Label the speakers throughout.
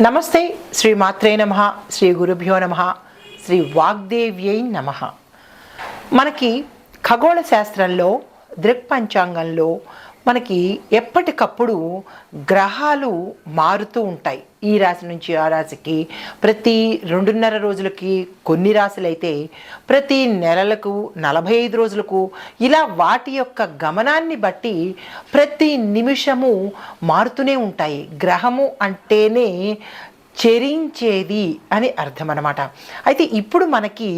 Speaker 1: నమస్తే శ్రీ మాత్రే నమ శ్రీ గురుభ్యో నమ శ్రీ వాగ్దేవ్యై నమ. మనకి ఖగోళ శాస్త్రంలో దృక్పంచాంగంలో మనకి ఎప్పటికప్పుడు గ్రహాలు మారుతూ ఉంటాయి. ఈ రాశి నుంచి ఆ రాశికి ప్రతి రెండున్నర రోజులకి కొన్ని రాశులైతే ప్రతి నెలలకు నలభై ఐదు రోజులకు ఇలా వాటి యొక్క గమనాన్ని బట్టి ప్రతి నిమిషము మారుతూనే ఉంటాయి. గ్రహము అంటేనే చెరించేది అని అర్థం అనమాట అయితే ఇప్పుడు మనకి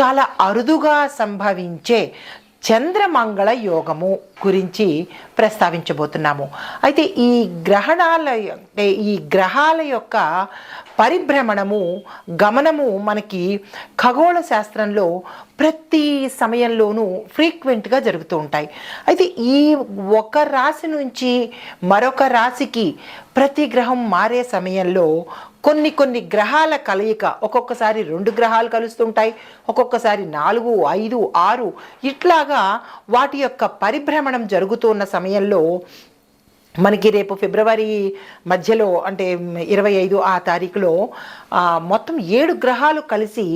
Speaker 1: చాలా అరుదుగా సంభవించే చంద్రమంగళ యోగము గురించి ప్రస్తావించబోతున్నాము. అయితే ఈ గ్రహణాల అంటే ఈ గ్రహాల యొక్క పరిభ్రమణము గమనము మనకి ఖగోళ శాస్త్రంలో ప్రతి సమయంలోనూ ఫ్రీక్వెంట్గా జరుగుతూ ఉంటాయి. అయితే ఈ ఒక రాశి నుంచి మరొక రాశికి ప్రతి గ్రహం మారే సమయంలో కొన్ని కొన్ని గ్రహాల కలయిక ఒక్కొక్కసారి రెండు గ్రహాలు కలుస్తుంటాయి ఒక్కొక్కసారి నాలుగు ఐదు ఆరు. ఇట్లాగా వాటి యొక్క పరిభ్రమణం జరుగుతున్న సమయంలో మనకి రేపు ఫిబ్రవరి మధ్యలో అంటే ఇరవై ఐదు ఆ తారీఖులో మొత్తం ఏడు గ్రహాలు కలిసి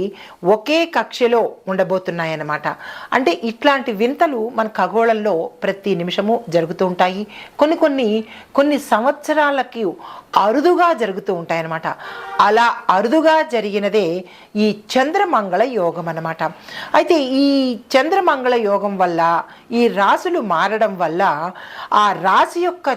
Speaker 1: ఒకే కక్షలో ఉండబోతున్నాయన్నమాట. అంటే ఇట్లాంటి వింతలు మన ఖగోళంలో ప్రతి నిమిషము జరుగుతూ ఉంటాయి. కొన్ని కొన్ని కొన్ని సంవత్సరాలకి అరుదుగా జరుగుతూ ఉంటాయన్నమాట. అలా అరుదుగా జరిగినదే ఈ చంద్రమంగళ యోగం అన్నమాట అయితే ఈ చంద్రమంగళ యోగం వల్ల ఈ రాశులు మారడం వల్ల ఆ రాశి యొక్క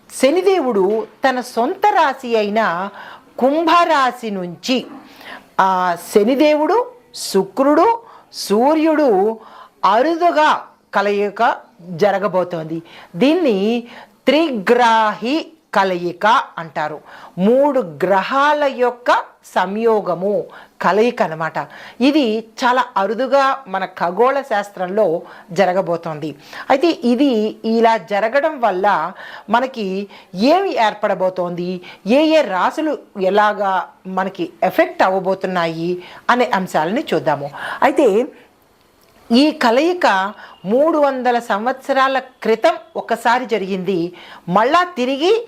Speaker 1: శనిదేవుడు తన సొంత రాశి అయిన కుంభరాశి నుంచి ఆ శనిదేవుడు శుక్రుడు సూర్యుడు అరుదుగా కలయిక జరగబోతోంది. దీన్ని త్రిగ్రాహి కలయిక అంటారు. మూడు గ్రహాల యొక్క సంయోగము కలయిక అనమాట ఇది చాలా అరుదుగా మన ఖగోళ శాస్త్రంలో జరగబోతోంది. అయితే ఇది ఇలా జరగడం వల్ల మనకి ఏమి ఏర్పడబోతోంది? ఏ ఏ రాశులు ఎలాగా మనకి ఎఫెక్ట్ అవ్వబోతున్నాయి? అనే అంశాలని చూద్దాము. అయితే ఈ కలయిక మూడు వందల సంవత్సరాల క్రితం ఒకసారి జరిగింది. మళ్ళా తిరిగి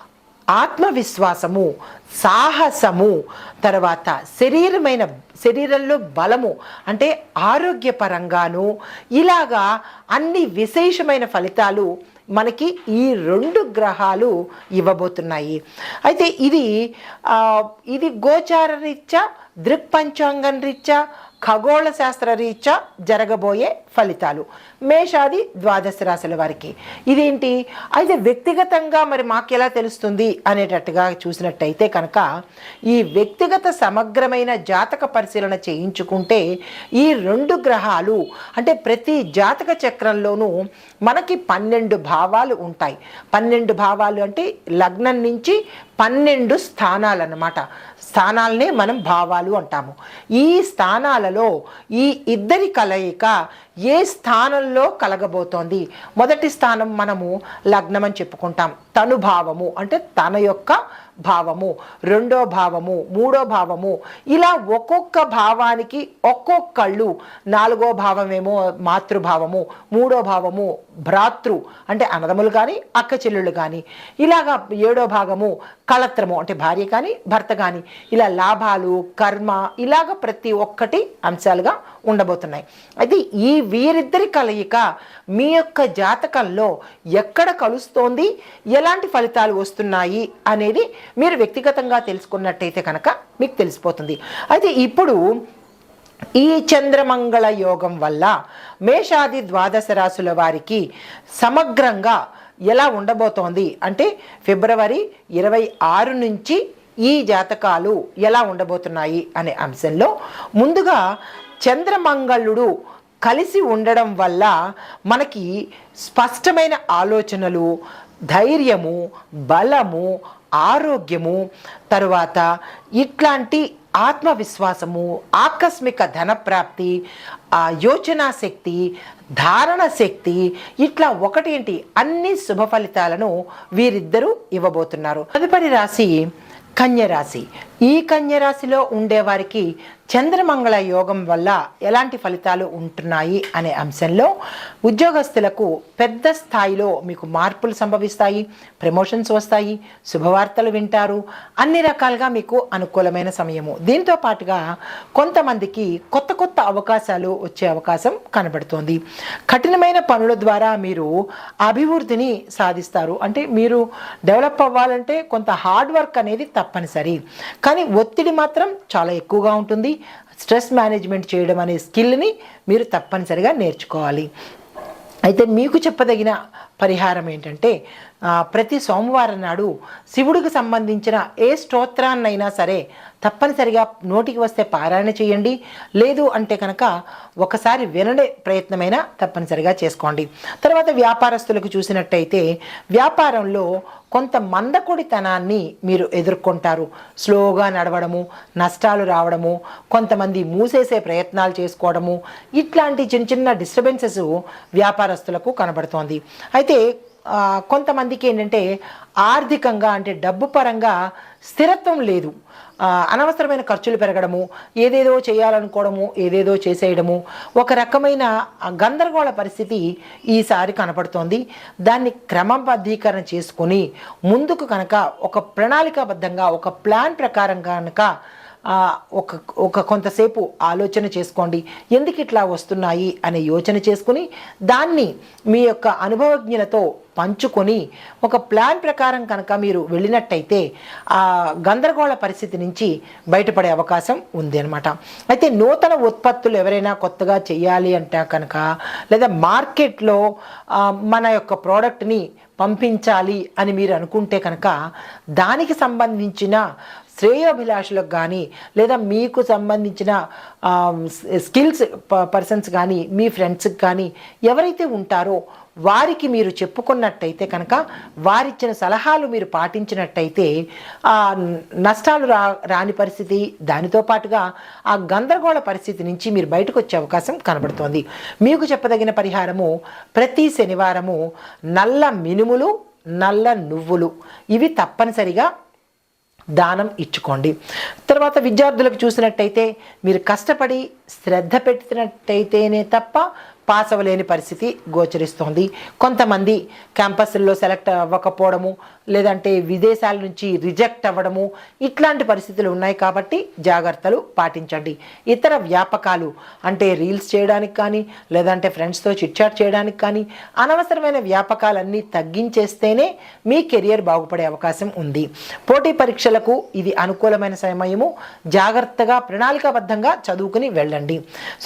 Speaker 1: ఆత్మవిశ్వాసము సాహసము తర్వాత శరీరమైన శరీరంలో బలము అంటే ఆరోగ్యపరంగాను ఇలాగా అన్ని విశేషమైన ఫలితాలు మనకి ఈ రెండు గ్రహాలు ఇవ్వబోతున్నాయి. అయితే ఇది ఇది గోచారరీత్యా దృక్పంచాంగం రీత్యా ఖగోళ శాస్త్ర రీత్యా జరగబోయే ఫలితాలు. మేషాది ద్వాదశ రాశుల వారికి. ఇదేంటి? అయితే వ్యక్తిగతంగా మరి మాకు ఎలా తెలుస్తుంది అనేటట్టుగా చూసినట్టయితే కనుక ఈ వ్యక్తిగత సమగ్రమైన జాతక పరిశీలన చేయించుకుంటే ఈ రెండు గ్రహాలు అంటే ప్రతి జాతక చక్రంలోనూ మనకి పన్నెండు భావాలు ఉంటాయి. పన్నెండు భావాలు అంటే లగ్నం నుంచి పన్నెండు స్థానాలు అన్నమాట స్థానాలనే మనం భావాలు అంటాము. ఈ స్థానాలలో ఈ ఇద్దరి కలయిక ఏ స్థానంలో కలగబోతోంది? మొదటి స్థానం మనము లగ్నం అని చెప్పుకుంటాం. తను భావము అంటే తన యొక్క భావము రెండో భావము మూడో భావము ఇలా ఒక్కొక్క భావానికి ఒక్కొక్కళ్ళు నాలుగో భావమేమో మాతృభావము మూడో భావము భ్రాతృ అంటే అన్నదములు కానీ అక్క చెల్లెళ్ళు కానీ ఇలాగా ఏడో భాగము కళత్రము అంటే భార్య కానీ భర్త కానీ ఇలా లాభాలు కర్మ ఇలాగ ప్రతి ఒక్కటి అంశాలుగా ఉండబోతున్నాయి. అయితే ఈ వీరిద్దరి కలయిక మీ యొక్క జాతకంలో ఎక్కడ కలుస్తోంది? ఎలాంటి ఫలితాలు వస్తున్నాయి? అనేది మీరు వ్యక్తిగతంగా తెలుసుకున్నట్టయితే కనుక మీకు తెలిసిపోతుంది. అయితే ఇప్పుడు ఈ చంద్రమంగళ యోగం వల్ల మేషాది ద్వాదశ రాశుల వారికి సమగ్రంగా ఎలా ఉండబోతోంది? అంటే ఫిబ్రవరి ఇరవై ఆరు నుంచి ఈ జాతకాలు ఎలా ఉండబోతున్నాయి? అనే అంశంలో ముందుగా చంద్రమంగళుడు కలిసి ఉండడం వల్ల మనకి స్పష్టమైన ఆలోచనలు ధైర్యము బలము ఆరోగ్యము తరువాత ఇట్లాంటి ఆత్మవిశ్వాసము ఆకస్మిక ధనప్రాప్తి ఆ యోచనా శక్తి ధారణ శక్తి ఇట్లా ఒకటేంటి? అన్ని శుభ ఫలితాలను వీరిద్దరూ ఇవ్వబోతున్నారు. తదుపరి రాశి కన్యరాశి. ఈ కన్యరాశిలో ఉండేవారికి చంద్రమంగళ యోగం వల్ల ఎలాంటి ఫలితాలు ఉంటున్నాయి అనే అంశంలో ఉద్యోగస్తులకు పెద్ద స్థాయిలో మీకు మార్పులు సంభవిస్తాయి ప్రమోషన్స్ వస్తాయి శుభవార్తలు వింటారు అన్ని రకాలుగా మీకు అనుకూలమైన సమయము. దీంతో పాటుగా కొంతమందికి కొత్త కొత్త అవకాశాలు వచ్చే అవకాశం కనబడుతోంది. కఠినమైన పనుల ద్వారా మీరు అభివృద్ధిని సాధిస్తారు. అంటే మీరు డెవలప్ అవ్వాలంటే కొంత హార్డ్ వర్క్ అనేది తప్పనిసరి. కానీ ఒత్తిడి మాత్రం చాలా ఎక్కువగా ఉంటుంది. స్ట్రెస్ మేనేజ్మెంట్ చేయడం అనే స్కిల్ని మీరు తప్పనిసరిగా నేర్చుకోవాలి. అయితే మీకు చెప్పదగిన పరిహారం ఏంటంటే ప్రతి సోమవారం నాడు శివుడికి సంబంధించిన ఏ స్తోత్రాన్నైనా సరే తప్పనిసరిగా నోటికి వస్తే పారాయణ చేయండి. లేదు అంటే కనుక ఒకసారి వినడే ప్రయత్నమైనా తప్పనిసరిగా చేసుకోండి. తర్వాత వ్యాపారస్తులకు చూసినట్టయితే వ్యాపారంలో కొంత మందకొడితనాన్ని మీరు ఎదుర్కొంటారు. స్లోగా నడవడము నష్టాలు రావడము కొంతమంది మూసేసే ప్రయత్నాలు చేసుకోవడము ఇట్లాంటి చిన్న చిన్న డిస్టర్బెన్సెస్ వ్యాపారస్తులకు కనబడుతోంది. అయితే అయితే కొంతమందికి ఏంటంటే ఆర్థికంగా అంటే డబ్బు పరంగా స్థిరత్వం లేదు. అనవసరమైన ఖర్చులు పెరగడము ఏదేదో చేయాలనుకోవడము ఏదేదో చేసేయడము ఒక రకమైన గందరగోళ పరిస్థితి ఈసారి కనపడుతోంది. దాన్ని క్రమబద్ధీకరణ చేసుకొని ముందుకు కనుక ఒక ప్రణాళికాబద్ధంగా ఒక ప్లాన్ ప్రకారం కనుక ఒక ఒక కొంతసేపు ఆలోచన చేసుకోండి. ఎందుకు ఇట్లా వస్తున్నాయి అనే యోచన చేసుకుని దాన్ని మీ యొక్క అనుభవజ్ఞులతో పంచుకొని ఒక ప్లాన్ ప్రకారం కనుక మీరు వెళ్ళినట్టయితే ఆ గందరగోళ పరిస్థితి నుంచి బయటపడే అవకాశం ఉంది అనమాట అయితే నూతన ఉత్పత్తులు ఎవరైనా కొత్తగా చేయాలి అంటే కనుక లేదా మార్కెట్లో మన యొక్క ప్రోడక్ట్ని పంపించాలి అని మీరు అనుకుంటే కనుక దానికి సంబంధించిన శ్రేయోభిలాషులకు కానీ లేదా మీకు సంబంధించిన స్కిల్స్ పర్సన్స్ కానీ మీ ఫ్రెండ్స్కి కానీ ఎవరైతే ఉంటారో వారికి మీరు చెప్పుకున్నట్టయితే కనుక వారిచ్చిన సలహాలు మీరు పాటించినట్టయితే ఆ నష్టాలు రా రాని పరిస్థితి దానితో పాటుగా ఆ గందరగోళ పరిస్థితి నుంచి మీరు బయటకు వచ్చే అవకాశం కనబడుతోంది. మీకు చెప్పదగిన పరిహారము ప్రతి శనివారము నల్ల మినుములు నల్ల నువ్వులు. ఇవి తప్పనిసరిగా దానం ఇచ్చుకోండి. తర్వాత విద్యార్థులకు చూసినట్టయితే మీరు కష్టపడి శ్రద్ధ పెట్టినట్టయితేనే తప్ప పాస్ అవ్వలేని పరిస్థితి గోచరిస్తోంది. కొంతమంది క్యాంపస్ల్లో సెలెక్ట్ అవ్వకపోవడము లేదంటే విదేశాల నుంచి రిజెక్ట్ అవ్వడము ఇట్లాంటి పరిస్థితులు ఉన్నాయి కాబట్టి జాగ్రత్తలు పాటించండి. ఇతర వ్యాపకాలు అంటే రీల్స్ చేయడానికి కానీ లేదంటే ఫ్రెండ్స్తో చిట్చాట్ చేయడానికి కానీ అనవసరమైన వ్యాపకాలన్నీ తగ్గించేస్తేనే మీ కెరియర్ బాగుపడే అవకాశం ఉంది. పోటీ పరీక్షలకు ఇది అనుకూలమైన సమయము. జాగ్రత్తగా ప్రణాళికాబద్ధంగా చదువుకుని వెళ్ళండి.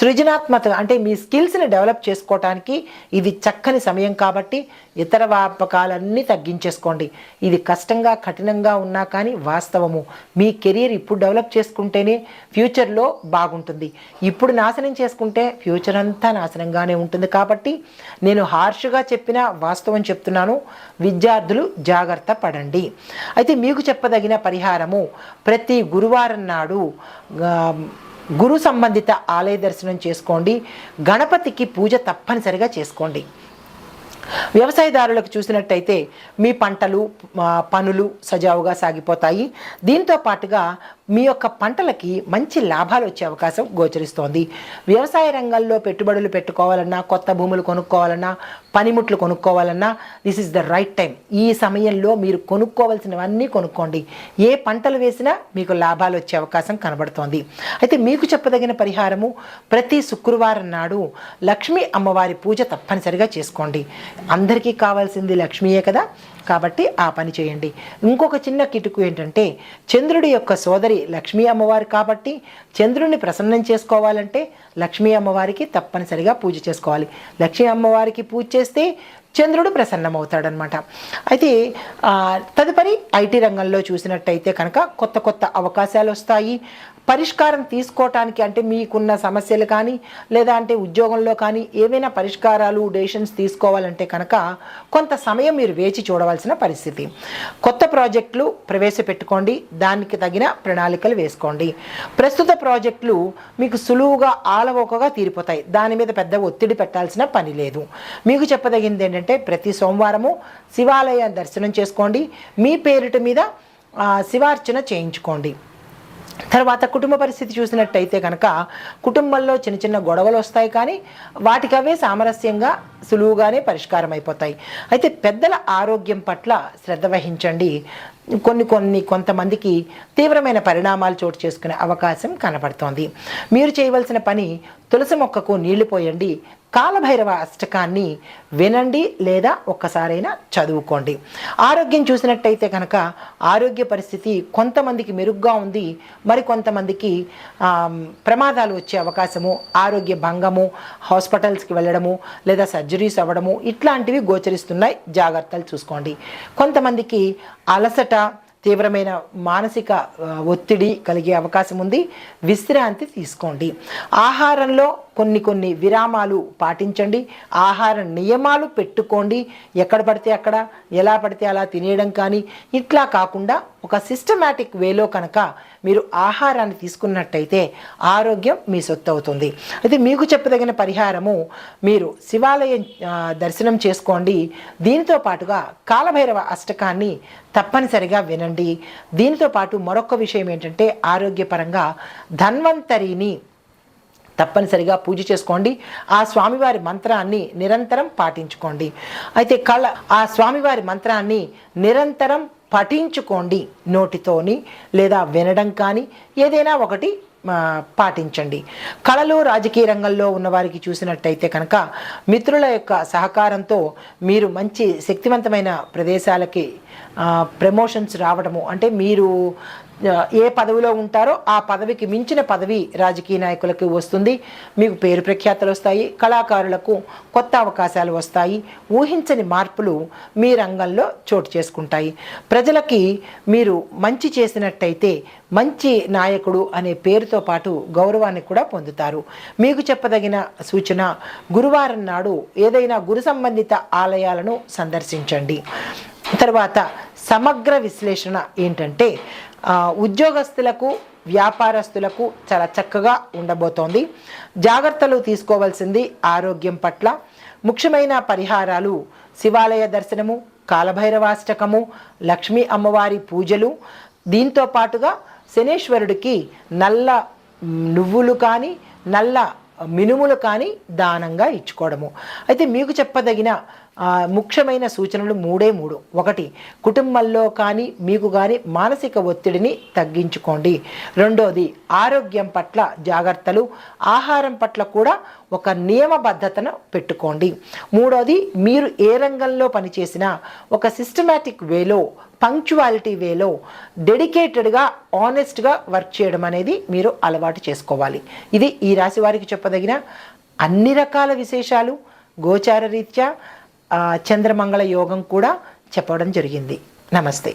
Speaker 1: సృజనాత్మక అంటే మీ స్కిల్స్ని డెవలప్ చేసుకోవటానికి ఇది చక్కని సమయం కాబట్టి ఇతర వ్యాపకాలన్నీ తగ్గించేసుకోండి. ఇది కష్టంగా కఠినంగా ఉన్నా కానీ వాస్తవము. మీ కెరియర్ ఇప్పుడు డెవలప్ చేసుకుంటేనే ఫ్యూచర్లో బాగుంటుంది. ఇప్పుడు నాశనం చేసుకుంటే ఫ్యూచర్ అంతా నాశనంగానే ఉంటుంది కాబట్టి నేను హార్ష్గా చెప్పిన వాస్తవం చెప్తున్నాను. విద్యార్థులు జాగ్రత్త పడండి. అయితే మీకు చెప్పదగిన పరిహారము ప్రతి గురువారం నాడు గురు సంబంధిత ఆలయ దర్శనం చేసుకోండి. గణపతికి పూజ తప్పనిసరిగా చేసుకోండి. వ్యవసాయదారులకు చూసినట్టయితే మీ పంటలు పనులు సజావుగా సాగిపోతాయి. దీంతో పాటుగా మీ యొక్క పంటలకి మంచి లాభాలు వచ్చే అవకాశం గోచరిస్తోంది. వ్యవసాయ రంగంలో పెట్టుబడులు పెట్టుకోవాలన్నా కొత్త భూములు కొనుక్కోవాలన్నా పనిముట్లు కొనుక్కోవాలన్నా this is the right time ఈ సమయంలో మీరు కొనుక్కోవాల్సినవన్నీ కొనుక్కోండి. ఏ పంటలు వేసినా మీకు లాభాలు వచ్చే అవకాశం కనబడుతోంది. అయితే మీకు చెప్పదగిన పరిహారము ప్రతి శుక్రవారం నాడు లక్ష్మీ అమ్మవారి పూజ తప్పనిసరిగా చేసుకోండి. అందరికీ కావాల్సింది లక్ష్మీయే కదా. కాబట్టి ఆ పని చేయండి. ఇంకొక చిన్న కిటుకు ఏంటంటే చంద్రుడి యొక్క సోదరి లక్ష్మీ అమ్మవారు కాబట్టి చంద్రుడిని ప్రసన్నం చేసుకోవాలంటే లక్ష్మీ అమ్మవారికి తప్పనిసరిగా పూజ చేసుకోవాలి. లక్ష్మీ అమ్మవారికి పూజ చేస్తే చంద్రుడు ప్రసన్నమవుతాడనమాట. అయితే తదుపరి ఐటీ రంగంలో చూసినట్టయితే కనుక కొత్త కొత్త అవకాశాలు వస్తాయి పరిష్కారం తీసుకోవటానికి అంటే మీకున్న సమస్యలు కానీ లేదా అంటే ఉద్యోగంలో కానీ ఏవైనా పరిష్కారాలు డెసిషన్స్ తీసుకోవాలంటే కనుక కొంత సమయం మీరు వేచి చూడవలసిన పరిస్థితి. కొత్త ప్రాజెక్టులు ప్రవేశపెట్టుకోండి. దానికి తగిన ప్రణాళికలు వేసుకోండి. ప్రస్తుత ప్రాజెక్టులు మీకు సులువుగా ఆలవోకగా తీరిపోతాయి. దాని మీద పెద్ద ఒత్తిడి పెట్టాల్సిన పని లేదు. మీకు చెప్పదగింది ఏంటంటే ప్రతి సోమవారము శివాలయ దర్శనం చేసుకోండి. మీ పేరిట మీద శివార్చన చేయించుకోండి. తర్వాత కుటుంబ పరిస్థితి చూసినట్టయితే కనుక కుటుంబంలో చిన్న చిన్న గొడవలు వస్తాయి కానీ వాటికి అవే సామరస్యంగా సులువుగానే పరిష్కారం అయిపోతాయి అయితే పెద్దల ఆరోగ్యం పట్ల శ్రద్ధ వహించండి. కొన్ని కొన్ని కొంతమందికి తీవ్రమైన పరిణామాలు చోటు చేసుకునే అవకాశం కనబడుతోంది. మీరు చేయవలసిన పని తులసి మొక్కకు నీళ్ళు పోయండి. కాలభైరవ అష్టకాన్ని వినండి లేదా ఒక్కసారైనా చదువుకోండి. ఆరోగ్యం చూసినట్టయితే కనుక ఆరోగ్య పరిస్థితి కొంతమందికి మెరుగ్గా ఉంది మరి కొంతమందికి ప్రమాదాలు వచ్చే అవకాశము ఆరోగ్య భంగము హాస్పిటల్స్కి వెళ్ళడము లేదా సర్జరీస్ అవ్వడము ఇట్లాంటివి గోచరిస్తున్నాయి. జాగ్రత్తలు చూసుకోండి. కొంతమందికి అలసట తీవ్రమైన మానసిక ఒత్తిడి కలిగే అవకాశం ఉంది. విశ్రాంతి తీసుకోండి. ఆహారంలో కొన్ని కొన్ని విరామాలు పాటించండి. ఆహార నియమాలు పెట్టుకోండి. ఎక్కడ పడితే అక్కడ ఎలా పడితే అలా తినేయడం కానీ ఇట్లా కాకుండా ఒక సిస్టమేటిక్ వేలో కనుక మీరు ఆహారాన్ని తీసుకున్నట్టయితే ఆరోగ్యం మీ సొత్తు అవుతుంది అయితే మీకు చెప్పదగిన పరిహారము మీరు శివాలయం దర్శనం చేసుకోండి. దీనితో పాటుగా కాలభైరవ అష్టకాన్ని తప్పనిసరిగా వినండి. దీనితో పాటు మరొక విషయం ఏంటంటే ఆరోగ్యపరంగా ధన్వంతరిని తప్పనిసరిగా పూజ చేసుకోండి. ఆ స్వామివారి మంత్రాన్ని నిరంతరం పాటించుకోండి. అయితే కళ ఆ స్వామివారి మంత్రాన్ని నిరంతరం పఠించుకోండి నోటితోని లేదా వినడం కానీ ఏదైనా ఒకటి పాటించండి. కళలు రాజకీయ రంగంలో ఉన్నవారికి చూసినట్టయితే కనుక మిత్రుల యొక్క సహకారంతో మీరు మంచి శక్తివంతమైన ప్రదేశాలకి ప్రమోషన్స్ రావడము అంటే మీరు ఏ పదవిలో ఉంటారో ఆ పదవికి మించిన పదవి రాజకీయ నాయకులకు వస్తుంది. మీకు పేరు ప్రఖ్యాతలు వస్తాయి కళాకారులకు కొత్త అవకాశాలు వస్తాయి ఊహించని మార్పులు మీ రంగంలో చోటు చేసుకుంటాయి. ప్రజలకి మీరు మంచి చేసినట్టయితే మంచి నాయకుడు అనే పేరుతో పాటు గౌరవాన్ని కూడా పొందుతారు. మీకు చెప్పదగిన సూచన గురువారం నాడు ఏదైనా గురు సంబంధిత ఆలయాలను సందర్శించండి. తర్వాత సమగ్ర విశ్లేషణ ఏంటంటే ఉద్యోగస్తులకు వ్యాపారస్తులకు చాలా చక్కగా ఉండబోతోంది. జాగ్రత్తలు తీసుకోవాల్సింది ఆరోగ్యం పట్ల. ముఖ్యమైన పరిహారాలు శివాలయ దర్శనము కాలభైరవాష్టకము లక్ష్మీ అమ్మవారి పూజలు. దీంతో పాటుగా శనేశ్వరుడికి నల్ల నువ్వులు కానీ నల్ల మినుములు కానీ దానంగా ఇచ్చుకోవడము. అయితే మీకు చెప్పదగిన ముఖ్యమైన సూచనలు మూడే మూడు. ఒకటి కుటుంబంలో కానీ మీకు కానీ మానసిక ఒత్తిడిని తగ్గించుకోండి. రెండోది ఆరోగ్యం పట్ల జాగ్రత్తలు ఆహారం పట్ల కూడా ఒక నియమబద్ధతను పెట్టుకోండి. మూడోది మీరు ఏ రంగంలో పనిచేసినా ఒక సిస్టమేటిక్ వేలో పంక్చువాలిటీ వేలో డెడికేటెడ్గా ఆనెస్ట్గా వర్క్ చేయడం అనేది మీరు అలవాటు చేసుకోవాలి. ఇది ఈ రాశి వారికి చెప్పదగిన అన్ని రకాల విశేషాలు. గోచార రీత్యా చంద్రమంగళ యోగం కూడా చెప్పడం జరిగింది. నమస్తే.